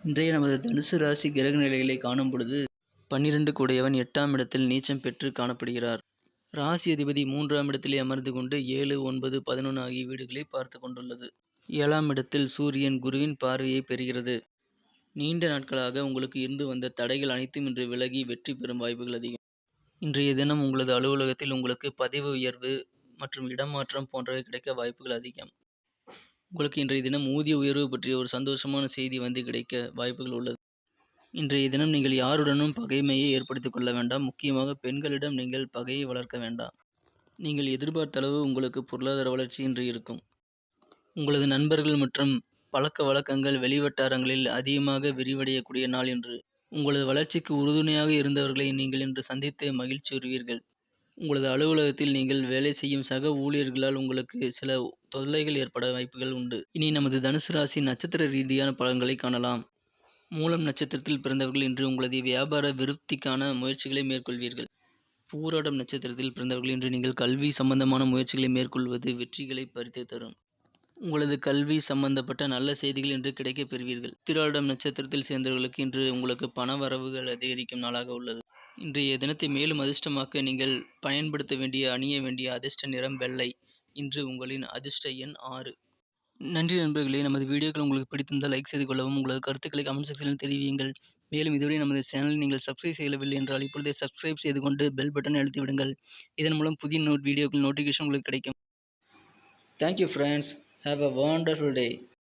இன்றைய நமது தனுசு ராசி கிரக நிலைகளை காணும் பொழுது பன்னிரண்டு கூடையவன் எட்டாம் இடத்தில் நீச்சம் பெற்று காணப்படுகிறார். ராசி அதிபதி மூன்றாம் இடத்திலே அமர்ந்து கொண்டு ஏழு ஒன்பது பதினொன்று ஆகிய வீடுகளை பார்த்து கொண்டுள்ளது. ஏழாம் இடத்தில் சூரியன் குருவின் பார்வையை பெறுகிறது. நீண்ட நாட்களாக உங்களுக்கு இருந்து வந்த தடைகள் அனைத்தும் இன்று விலகி வெற்றி பெறும் வாய்ப்புகள் அதிகம். இன்றைய தினம் உங்களது அலுவலகத்தில் உங்களுக்கு பதவி உயர்வு மற்றும் இடமாற்றம் போன்றவை கிடைக்க வாய்ப்புகள் அதிகம். உங்களுக்கு இன்றைய தினம் ஊதிய உயர்வு பற்றிய ஒரு சந்தோஷமான செய்தி வந்து கிடைக்க வாய்ப்புகள் உள்ளது. இன்றைய தினம் நீங்கள் யாருடனும் பகைமையை ஏற்படுத்திக் கொள்ள வேண்டாம். முக்கியமாக பெண்களிடம் நீங்கள் பகையை வளர்க்க வேண்டாம். நீங்கள் எதிர்பார்த்த அளவு உங்களுக்கு பொருளாதார வளர்ச்சி இன்று இருக்கும். உங்களது நண்பர்கள் மற்றும் பழக்க வழக்கங்கள் வெளிவட்டாரங்களில் அதிகமாக விரிவடையக்கூடிய நாள் என்று உங்களது வளர்ச்சிக்கு உறுதுணையாக இருந்தவர்களை நீங்கள் இன்று சந்தித்து மகிழ்ச்சி வருவீர்கள் உங்களது அலுவலகத்தில் நீங்கள் வேலை செய்யும் சக ஊழியர்களால் உங்களுக்கு சில தொல்லைகள் ஏற்பட வாய்ப்புகள் உண்டு. இனி நமது தனுசு ராசி நட்சத்திர ரீதியான பலன்களை காணலாம். மூலம் நட்சத்திரத்தில் பிறந்தவர்கள் இன்று உங்களது வியாபார விருத்திக்கான முயற்சிகளை மேற்கொள்வீர்கள். பூராடம் நட்சத்திரத்தில் பிறந்தவர்கள் இன்று நீங்கள் கல்வி சம்பந்தமான முயற்சிகளை மேற்கொள்வது வெற்றிகளை பறித்து தரும். உங்களது கல்வி சம்பந்தப்பட்ட நல்ல செய்திகள் இன்று கிடைக்கப் பெறுவீர்கள். திராடம் நட்சத்திரத்தில் சேர்ந்தவர்களுக்கு இன்று உங்களுக்கு பண வரவுகள் அதிகரிக்கும் நாளாக உள்ளது. இன்றைய தினத்தை மேலும் அதிர்ஷ்டமாக்க நீங்கள் பயன்படுத்த வேண்டிய அணிய வேண்டிய அதிர்ஷ்ட நிறம் வெள்ளை. இன்று உங்களின் அதிர்ஷ்ட எண் ஆறு. நன்றி நண்பர்களே நமது வீடியோக்கள் உங்களுக்கு பிடித்திருந்தால் லைக் செய்து கொள்ளவும் உங்களது கருத்துக்களை கமெண்ட் செக்ஷனில் தெரிவியுங்கள். மேலும் இதுவரை நமது சேனலை நீங்கள் சப்ஸ்கிரைப் செய்யவில்லை என்றால் இப்பொழுதே சப்ஸ்கிரைப் செய்து கொண்டு பெல் பட்டனை அழுத்தி விடுங்கள். இதன் மூலம் புதிய நோட் வீடியோக்கள் நோட்டிஃபிகேஷன் உங்களுக்கு கிடைக்கும். Thank you friends have a wonderful day